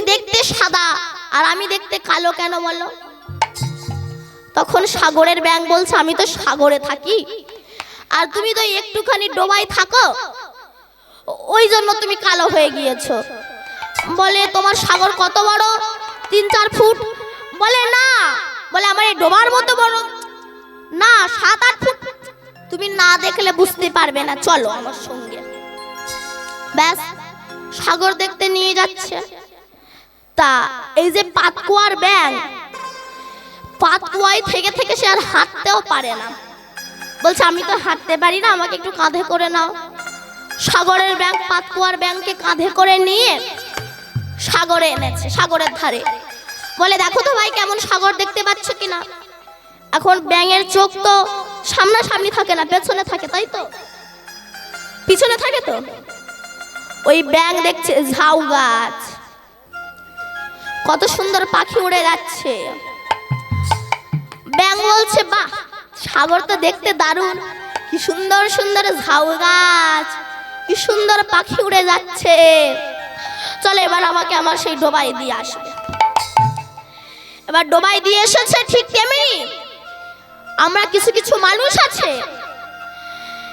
দেখতে সাদা আর আমি দেখতে কালো কেন বলো? তখন সাগরের ব্যাং বলছে, আমি তো সাগরে থাকি। আর তুমি তো একটুখানি ডোবায় থাকো। ওই জন্য তুমি কালো হয়ে গিয়েছো। বলে, তোমার সাগর কত বড়? তিন চার ফুট? বলে, না। বলে, আমার এই ডোবার মতো বড়। না, সাত আট ফুট। তুমি না দেখলে বুঝতে পারবে না। চলো আমার সঙ্গে। ব্যাস, সাগর দেখতে নিয়ে যাচ্ছে। তা এই যে পাতকুয়ার ব্যাং পাতকুয়ায় থেকে থেকে সে আর হাঁটতেও পারে না। বলছে, আমি তো হাঁটতে পারি না, আমাকে একটু কাঁধে করে নাও। সাগরের ব্যাংক পাতকুয়ার ব্যাংকে কাঁধে করে নিয়ে সাগরে এনেছে, সাগরের ধারে। বলে, দেখো তো ভাই, কেমন সাগর দেখতে পাচ্ছ কিনা? এখন ব্যাঙের চোখ তো সামনাসামনি থাকে না, পেছনে থাকে, তাই তো? পিছনে থাকে তো? ওই ব্যাং দেখছে ঝাউ গাছ। কত সুন্দর পাখি উড়ে যাচ্ছে। ব্যাং বলছে, বাহ, সাগর তো দেখতে দারুণ। কি সুন্দর সুন্দর ঝাউ গাছ। কি সুন্দর পাখি উড়ে যাচ্ছে। চলো এবার আমাকে আমার সেই ডোবাই দিয়ে আসবে এবার ডোবাই দিয়ে এসেছে ঠিক তেমনি। আমরা কিছু কিছু মানুষ আছে।